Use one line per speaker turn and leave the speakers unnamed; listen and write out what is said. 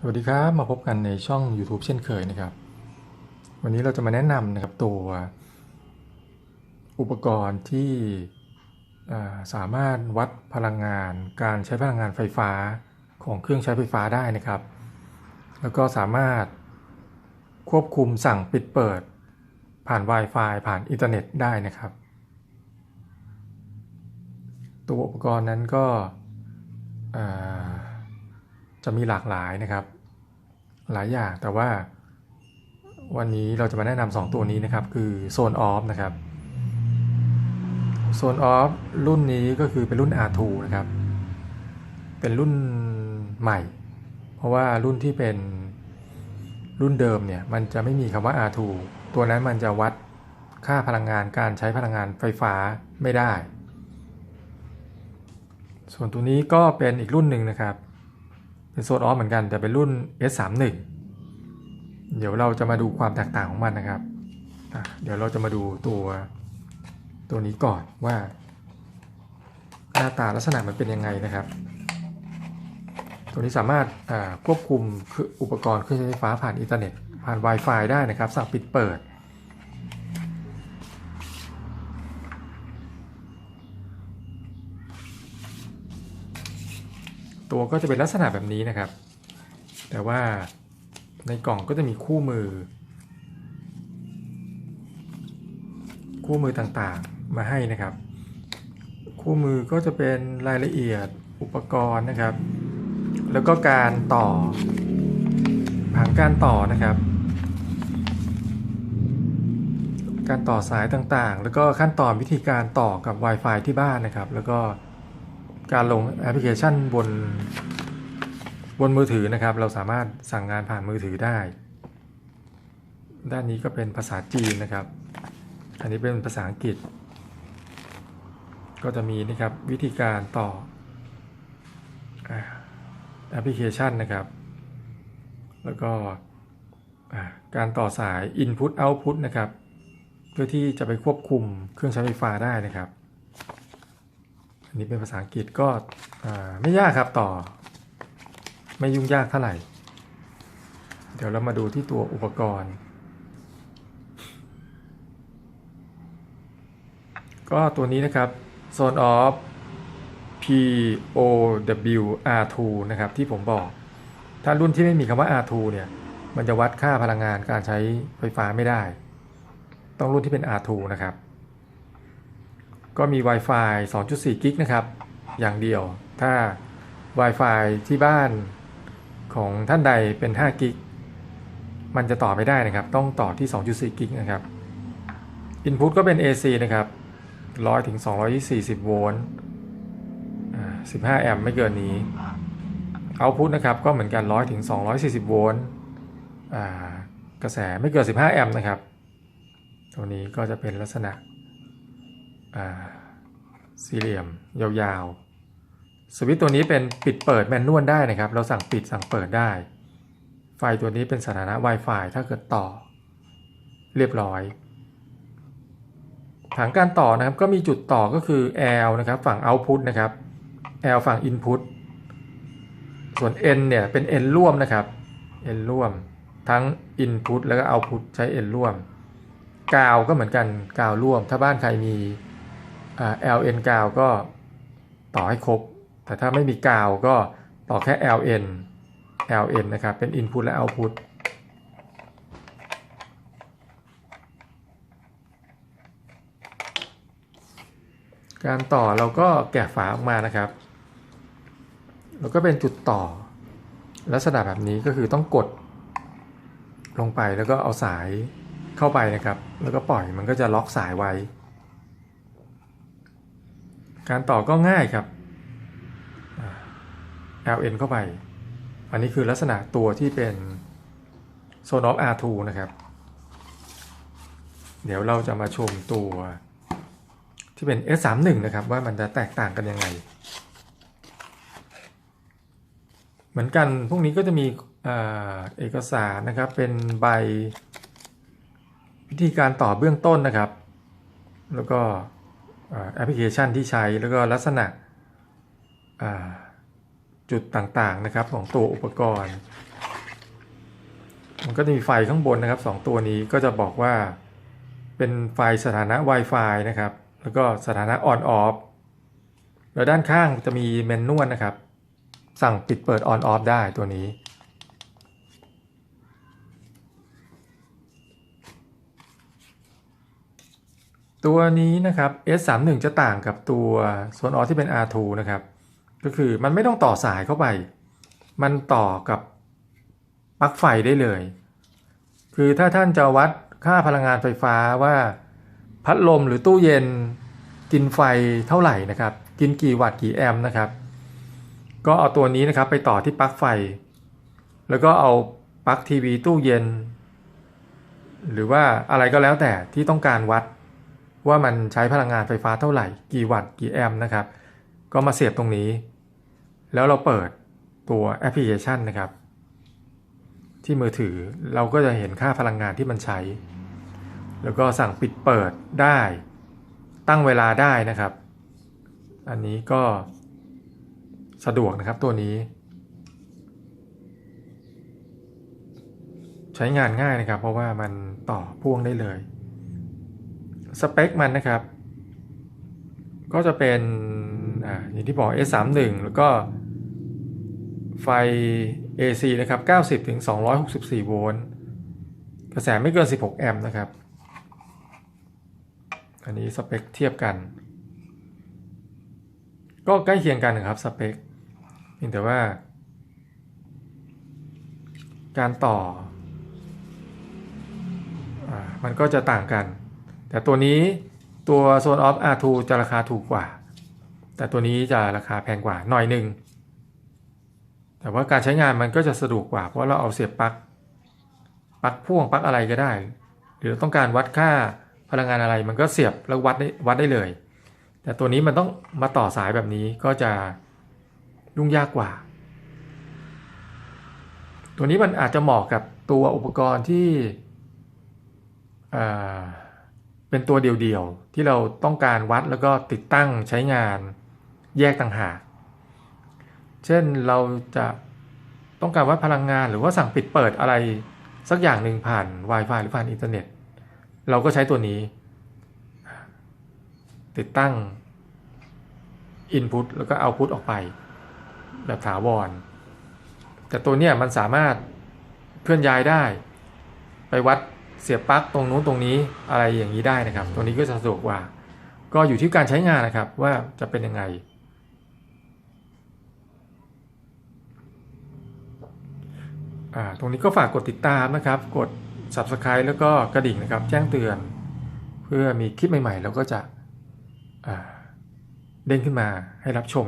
สวัสดีครับมาพบกันในช่อง YouTube เช่นเคยนะครับ วันนี้เราจะมาแนะนำนะครับตัวอุปกรณ์ที่สามารถวัดพลังงาน การใช้พลังงานไฟฟ้าของเครื่องใช้ไฟฟ้าได้นะครับ แล้วก็สามารถควบคุมสั่งปิดเปิด ผ่าน Wi-Fi ผ่านอินเทอร์เน็ตได้นะครับ ตัวอุปกรณ์นั้นก็อ่า จะมีหลากหลายนะครับ หลายอย่างแต่ว่าวันนี้เราจะมาแนะนำสองตัวนี้นะครับ คือโซนออฟนะครับโซนออฟรุ่นนี้ก็คือเป็นรุ่น R2 นะครับ เป็นรุ่นใหม่ เพราะว่ารุ่นที่เป็นรุ่นเดิมเนี่ย มันจะไม่มีคำว่า R2 ตัวนั้นมันจะวัดค่าพลังงานการใช้พลังงานไฟฟ้าไม่ได้ ส่วนตัวนี้ก็เป็นอีกรุ่นหนึ่งนะครับ เป็นโซนออฟเหมือนกันแต่เป็นรุ่น S31 เดี๋ยวเราจะมาดูความแตกต่างของมันนะครับ เดี๋ยวเราจะมาดูตัวตัวนี้ก่อนว่า หน้าตาลักษณะมันเป็นยังไงนะครับ ตัวนี้สามารถควบคุมคืออุปกรณ์เครื่องใช้ไฟฟ้าผ่านอินเทอร์เน็ตผ่าน Wi-Fi ได้นะครับสั่งปิดเปิด ตัวก็จะเป็นลักษณะแบบนี้นะครับ แต่ว่าในกล่องก็จะมีคู่มือ คู่มือต่างๆมาให้นะครับ คู่มือก็จะเป็นรายละเอียดอุปกรณ์นะครับ แล้วก็การต่อผังการต่อนะครับ การต่อสายต่างๆ แล้วก็ขั้นตอนวิธีการต่อกับ Wi-Fi ที่บ้านนะครับ แล้วก็ การลงแอปพลิเคชันบนบนมือถือนะครับ เราสามารถสั่งงานผ่านมือถือได้ ด้านนี้ก็เป็นภาษาจีนนะครับ อันนี้เป็นภาษาอังกฤษ ก็จะมีนะครับวิธีการต่อแอปพลิเคชันนะครับ แล้วก็การต่อสาย Input Output นะครับ เพื่อที่จะไปควบคุมเครื่องใช้ไฟฟ้าได้นะครับ นี้เป็นภาษาอังกฤษก็ไม่ยากครับต่อ ไม่ยุ่งยากเท่าไหร่ เดี๋ยวเรามาดูที่ตัวอุปกรณ์ ก็ตัวนี้นะครับ Zone of POW R2 นะครับที่ผมบอก ถ้ารุ่นที่ไม่มีคำว่า R2 เนี่ยมันจะวัดค่าพลังงานการใช้ไฟฟ้าไม่ได้ ต้องรุ่นที่เป็น R2 นะครับ ก็มี Wi-Fi 2.4 กิกนะครับ อย่างเดียว ถ้า Wi-Fi ที่บ้านของท่านใดเป็น 5 กิก มันจะต่อไม่ได้นะครับ ต้องต่อที่ 2.4 กิกนะครับ Input ก็เป็น AC นะครับ 100ถึง240 โวลต์15 แอมป์ไม่เกินนี้ Output นะครับ ก็เหมือนกัน 100ถึง240 โวลต์กระแสไม่เกิน 15 แอมป์นะครับ ตัวนี้ก็จะเป็นลักษณะ สี่เหลี่ยมยาวๆ สวิตตัวนี้เป็นปิดเปิดแมนนวลได้นะครับ เราสั่งปิดสั่งเปิดได้ ไฟตัวนี้เป็นสถานะ Wi-Fi ถ้าเกิดต่อ เรียบร้อยผังการต่อนะครับก็มีจุดต่อก็คือ L นะครับฝั่ง Output นะครับ L ฝั่ง Input ส่วน N เนี่ยเป็น N ร่วมนะครับ N ร่วม ทั้ง Input แล้วก็ Output ใช้ N ร่วม กาวก็เหมือนกันกาวร่วม ถ้าบ้านใครมี LN กาวก็ต่อให้ครบ แต่ถ้าไม่มีกาวก็ต่อแค่ LN LN นะครับ เป็น Input และ Output การต่อเราก็แกะฝาออกมานะครับ แล้วก็เป็นจุดต่อ ลักษณะแบบนี้ก็คือต้องกดลงไปแล้วก็เอาสายเข้าไปนะครับ แล้วก็ปล่อยมันก็จะล็อกสายไว้ การต่อก็ง่ายครับ LN เข้าไป อันนี้คือลักษณะตัวที่เป็น Zone of R2 นะครับ เดี๋ยวเราจะมาชมตัวที่เป็น S31 นะครับ ว่ามันจะแตกต่างกันยังไง เหมือนกันพวกนี้ก็จะมีเอกสารนะครับเป็นใบวิธีการต่อเบื้องต้นนะครับ แล้วก็ แอปพลิเคชันที่ใช้แล้วก็ลักษณะจุดต่างๆนะครับของตัวอุปกรณ์ มันก็จะมีไฟข้างบนนะครับสองตัวนี้ก็จะบอกว่าเป็นไฟสถานะ Wi-Fi นะครับ แล้วก็สถานะ on off แล้วด้านข้างจะมีเมนนวลนะครับ สั่งปิดเปิด on off ได้ตัวนี้ ตัวนี้นะครับ S31 จะต่างกับตัวโซนออที่เป็น R2 นะครับ ก็คือมันไม่ต้องต่อสายเข้าไป มันต่อกับปลั๊กไฟได้เลย คือถ้าท่านจะวัดค่าพลังงานไฟฟ้าว่าพัดลมหรือตู้เย็นกินไฟเท่าไหร่นะครับ กินกี่วัตต์กี่แอมป์นะครับ ก็เอาตัวนี้นะครับไปต่อที่ปลั๊กไฟ แล้วก็เอาปลั๊กทีวีตู้เย็น หรือว่าอะไรก็แล้วแต่ที่ต้องการวัด ว่ามันใช้พลังงานไฟฟ้าเท่าไหร่ กี่วัตต์กี่แอมป์นะครับ ก็มาเสียบตรงนี้ แล้วเราเปิดตัวแอปพลิเคชันนะครับ ที่มือถือเราก็จะเห็นค่าพลังงานที่มันใช้ แล้วก็สั่งปิดเปิดได้ ตั้งเวลาได้นะครับ อันนี้ก็สะดวกนะครับตัวนี้ ใช้งานง่ายนะครับ เพราะว่ามันต่อพ่วงได้เลย สเปคมันนะครับ ก็จะเป็นออย่างที่บอก S31 แล้วก็ไฟ AC นะครับ 90ถึง264 โวลต์ กระแสไม่เกิน 16 แอมป์นะครับ อันนี้สเปคเทียบกัน ก็ใกล้เคียงกันนะครับสเปคเพียงแต่ว่า การต่ออมันก็จะต่างกัน แต่ตัวนี้ตัว Zone of R2 จะราคาถูกกว่า แต่ตัวนี้จะราคาแพงกว่าหน่อยหนึ่งแต่ว่าการใช้งานมันก็จะสะดวกกว่า เพราะเราเอาเสียบปลั๊กปลั๊กพ่วงปลั๊กอะไรก็ได้ หรือต้องการวัดค่าพลังงานอะไรมันก็เสียบแล้ววัดได้วัดได้เลย แต่ตัวนี้มันต้องมาต่อสายแบบนี้ก็จะยุ่งยากกว่า ตัวนี้มันอาจจะเหมาะกับตัวอุปกรณ์ที่อ่า เป็นตัวเดียวๆ ที่เราต้องการวัดแล้วก็ติดตั้งใช้งานแยกต่างหาก เช่นเราจะต้องการวัดพลังงานหรือว่าสั่งปิดเปิดอะไรสักอย่างหนึ่งผ่าน Wi-Fi หรือผ่านอินเทอร์เน็ต เราก็ใช้ตัวนี้ ติดตั้ง Input แล้วก็ Output ออกไป แบบถาวร แต่ตัวเนี้ยมันสามารถเคลื่อนย้ายได้ ไปวัด เสียบปลั๊กตรงนู้นตรงนี้อะไรอย่างนี้ได้นะครับตัวนี้ก็สะดวกกว่า ก็อยู่ที่การใช้งานนะครับว่าจะเป็นยังไง ตรงนี้ก็ฝากกดติดตามนะครับ กด Subscribe แล้วก็กระดิ่งนะครับ แจ้งเตือน เพื่อมีคลิปใหม่ๆเราก็จะเด้งขึ้นมาให้รับชม